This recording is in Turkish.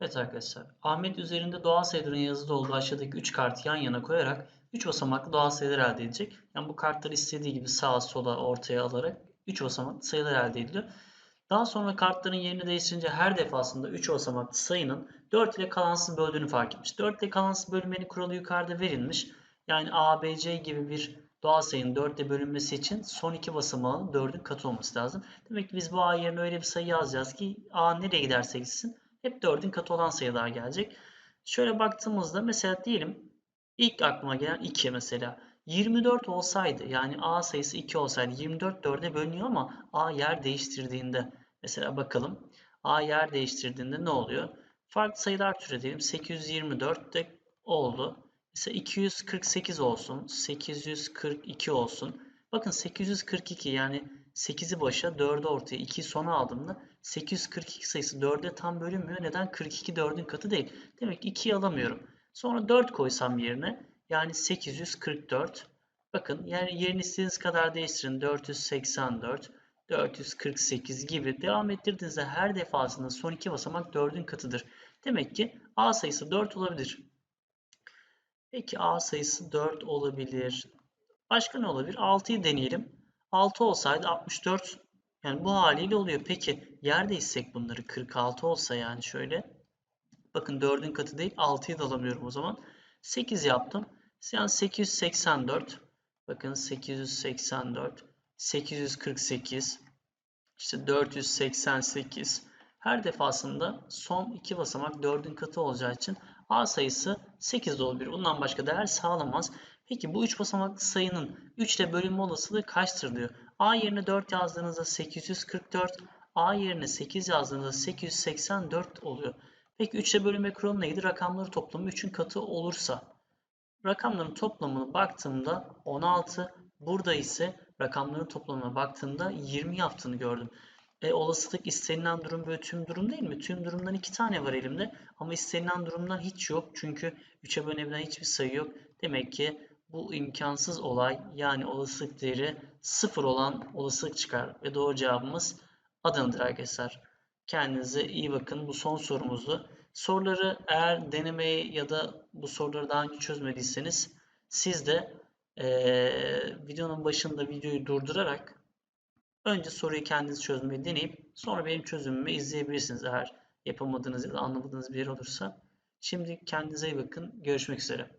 Evet arkadaşlar, Ahmet üzerinde doğal sayıların yazılı olduğu aşağıdaki 3 kartı yan yana koyarak 3 basamaklı doğal sayılar elde edecek. Yani bu kartları istediği gibi sağa sola ortaya alarak 3 basamaklı sayılar elde ediliyor. Daha sonra kartların yerini değiştirince her defasında 3 basamaklı sayının 4 ile kalansız böldüğünü fark etmiş. 4 ile kalansız bölünmenin kuralı yukarıda verilmiş. Yani A, B, C gibi bir doğal sayının 4 ile bölünmesi için son iki basamağının 4'ün katı olması lazım. Demek ki biz bu A yerine öyle bir sayı yazacağız ki A nereye giderse gitsin hep 4'ün katı olan sayılar gelecek. Şöyle baktığımızda mesela diyelim ilk aklıma gelen 2 mesela. 24 olsaydı yani A sayısı 2 olsaydı 24 4'e bölünüyor ama A yer değiştirdiğinde mesela bakalım A yer değiştirdiğinde ne oluyor? Farklı sayılar türetelim. 824 de oldu. Mesela 248 olsun. 842 olsun. Bakın 842 yani 8'i başa 4'ü ortaya 2'yi sona aldığımda 842 sayısı 4'e tam bölünmüyor. Neden? 42 4'ün katı değil. Demek ki 2'yi alamıyorum. Sonra 4 koysam yerine yani 844. Bakın yani yerini istediğiniz kadar değiştirin. 484, 448 gibi devam ettirdiğinizde her defasında son iki basamak 4'ün katıdır. Demek ki A sayısı 4 olabilir. Peki A sayısı 4 olabilir. Başka ne olabilir? 6'yı deneyelim. 6 olsaydı 64 yani bu haliyle oluyor. Peki yer değişsek bunları 46 olsa yani şöyle. Bakın 4'ün katı değil 6'yı da alamıyorum o zaman. 8 yaptım. Yani 884. Bakın 884. 848. işte 488. Her defasında son iki basamak 4'ün katı olacağı için A sayısı 8 de olabilir. Bundan başka değer sağlamaz. Peki bu 3 basamaklı sayının 3 ile bölünme olasılığı kaçtır diyor. A yerine 4 yazdığınızda 844, A yerine 8 yazdığınızda 884 oluyor. Peki 3 ile bölünme kuralı neydi? Rakamları toplamı 3'ün katı olursa. Rakamların toplamına baktığımda 16, burada ise rakamların toplamına baktığımda 20 yaptığını gördüm. E, olasılık istenilen durum böyle tüm durum değil mi? Tüm durumdan iki tane var elimde ama istenilen durumdan hiç yok. Çünkü 3'e bölünebilen hiçbir sayı yok. Demek ki bu imkansız olay yani olasılık değeri sıfır olan olasılık çıkar. Ve doğru cevabımız Adana'dır arkadaşlar. Kendinize iyi bakın. Bu son sorumuzdu. Soruları eğer denemeyi ya da bu soruları daha önce çözmediyseniz siz de ee, videonun başında videoyu durdurarak önce soruyu kendiniz çözmeyi deneyip sonra benim çözümümü izleyebilirsiniz eğer yapamadığınız ya da anlamadığınız bir yer olursa. Şimdi kendinize iyi bakın. Görüşmek üzere.